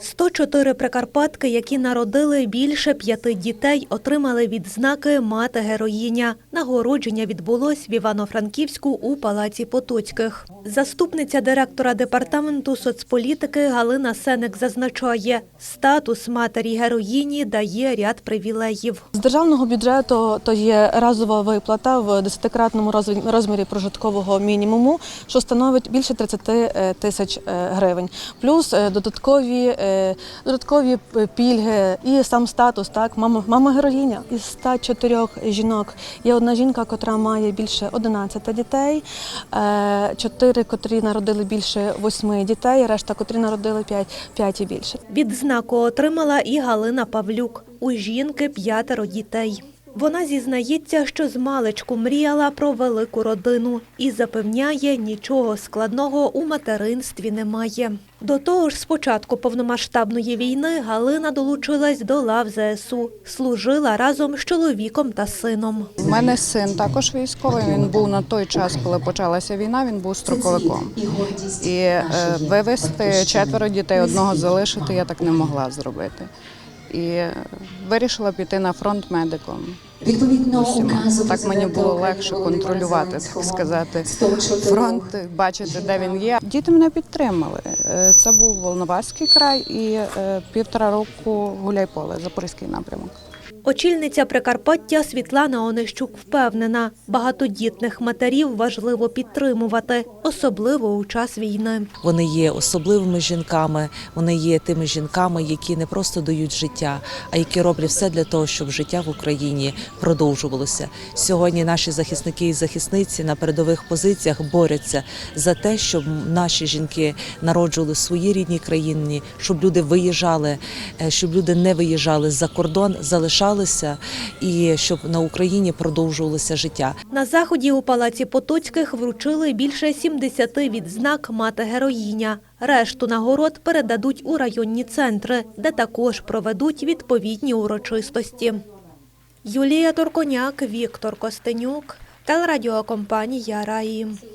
104 прикарпатки, які народили більше п'яти дітей, отримали відзнаки мати героїня. Нагородження відбулось в Івано-Франківську у Палаці Потоцьких. Заступниця директора департаменту соцполітики Галина Сенек зазначає, статус матері героїні дає ряд привілеїв. З державного бюджету то є разова виплата в десятикратному розмі- розмірі прожиткового мінімуму, що становить більше 30 е, тисяч е, гривень. Плюс е, додаткові, додаткові пільги і сам статус. Так, мама, мама героїня із 104 жінок. Є одна жінка, котра має більше 11 дітей, е, чотири, котрі народили більше 8 дітей, решта, котрі народили 5, 5 і більше. Відзнаку отримала і Галина Павлюк. У жінки п'ятеро дітей. Вона зізнається, що з маличку мріяла про велику родину і запевняє, нічого складного у материнстві немає. До того ж, з початку повномасштабної війни Галина долучилась до лав ЗСУ, служила разом з чоловіком та сином. У мене син також військовий. Він був на той час, коли почалася війна. Він був строковиком. І е, вивезти четверо дітей, одного залишити я так не могла зробити. І вирішила піти на фронт медиком. Відповідно, указу Так мені було легше контролювати, так сказати, 104 фронт, бачити, де він є. Діти мене підтримали. Е, Це був Волноваський край і е, півтора року Гуляйполе, Запорізький напрямок. Очільниця Прикарпаття Світлана Онищук впевнена, багатодітних матерів важливо підтримувати, особливо у час війни. Вони є особливими жінками, вони є тими жінками, які не просто дають життя, а які роблять все для того, щоб життя в Україні продовжувалося. Сьогодні наші захисники і захисниці на передових позиціях борються за те, щоб наші жінки народжували в своїй рідній країні, щоб люди виїжджали, е, щоб люди не виїжджали за кордон, залишалися і щоб на Україні продовжувалося життя. На заході у палаці Потоцьких вручили більше 70 відзнак мати героїня. Решту нагород передадуть у районні центри, де також проведуть відповідні урочистості. Юлія Торконяк, Віктор Костенюк, телерадіокомпанія Раї.